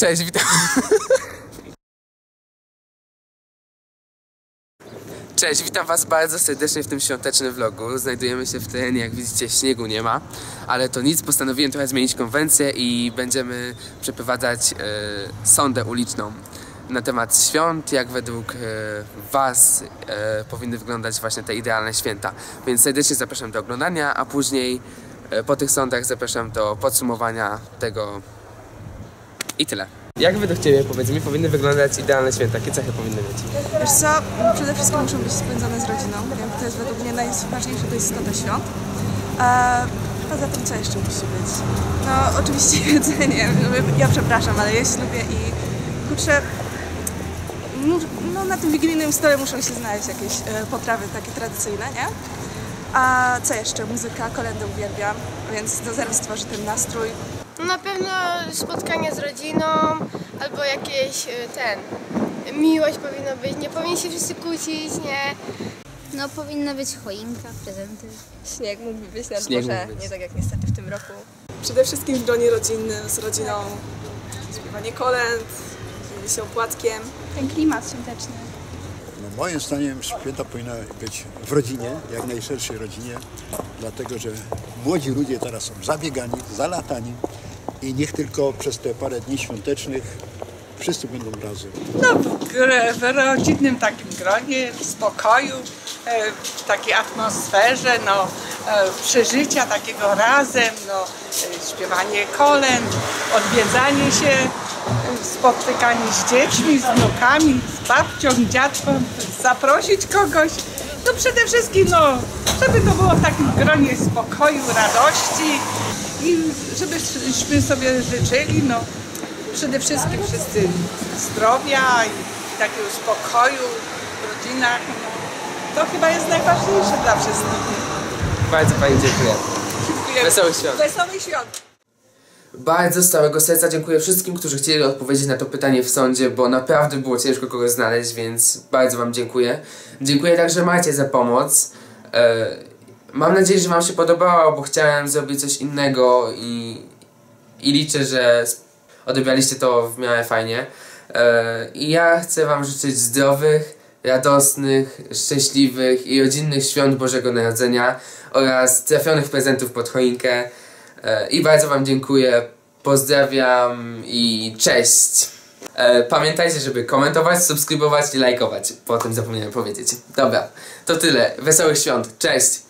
Cześć, witam. Cześć, witam was bardzo serdecznie w tym świątecznym vlogu. Znajdujemy się w terenie, jak widzicie śniegu nie ma, ale to nic, postanowiłem trochę zmienić konwencję i będziemy przeprowadzać e, sondę uliczną na temat świąt, jak według e, was e, powinny wyglądać właśnie te idealne święta. Więc serdecznie zapraszam do oglądania, a później e, po tych sądach zapraszam do podsumowania tego i tyle. Jak według Ciebie, powiedz mi, powinny wyglądać idealne święta? Jakie cechy powinny mieć? Wiesz co, przede wszystkim muszą być spędzone z rodziną, to jest według mnie najważniejsze, to jest istota świąt. A poza tym, co jeszcze musi być? No, oczywiście jedzenie. Ja przepraszam, ale jeść lubię i kurczę, no na tym wigilijnym stole muszą się znaleźć jakieś e, potrawy takie tradycyjne, nie? A co jeszcze? Muzyka, kolendę uwielbiam, więc to zaraz stworzy ten nastrój. No na pewno spotkanie z rodziną albo jakieś y, ten. Miłość powinno być, nie powinni się wszyscy kłócić, nie. No powinna być choinka, prezenty. Śnieg mógłby być na Śnieg dworze, nie tak jak niestety w tym roku. Przede wszystkim w gronie rodzinnym, z rodziną, śpiewanie kolęd, dzielenie się opłatkiem. Ten klimat świąteczny. No, moim zdaniem święta powinna być w rodzinie, jak najszerszej rodzinie, dlatego że młodzi ludzie teraz są zabiegani, zalatani i niech tylko przez te parę dni świątecznych wszyscy będą razem. No, w, rodzinnym takim gronie, w spokoju, e, w takiej atmosferze, no, e, przeżycia takiego razem, no, e, śpiewanie kolęd, odwiedzanie się, spotykanie z dziećmi, z wnukami, z babcią, dziadką, zaprosić kogoś. No przede wszystkim, no, żeby to było w takim gronie spokoju, radości i żebyśmy sobie życzyli, no, przede wszystkim wszyscy zdrowia i takiego spokoju w rodzinach. No, to chyba jest najważniejsze dla wszystkich. Bardzo Pani dziękuję. Dziękuję. Wesołych świąt. Wesołych świąt. Bardzo z całego serca dziękuję wszystkim, którzy chcieli odpowiedzieć na to pytanie w sądzie, bo naprawdę było ciężko kogoś znaleźć, więc bardzo Wam dziękuję. Dziękuję także Macie za pomoc. E, mam nadzieję, że Wam się podobało, bo chciałem zrobić coś innego i, i liczę, że odebraliście to w miarę fajnie. E, I ja chcę Wam życzyć zdrowych, radosnych, szczęśliwych i rodzinnych świąt Bożego Narodzenia oraz trafionych prezentów pod choinkę. E, I bardzo Wam dziękuję. Pozdrawiam i cześć. E, Pamiętajcie, żeby komentować, subskrybować i lajkować. Po tym zapomniałem powiedzieć. Dobra, to tyle. Wesołych świąt. Cześć.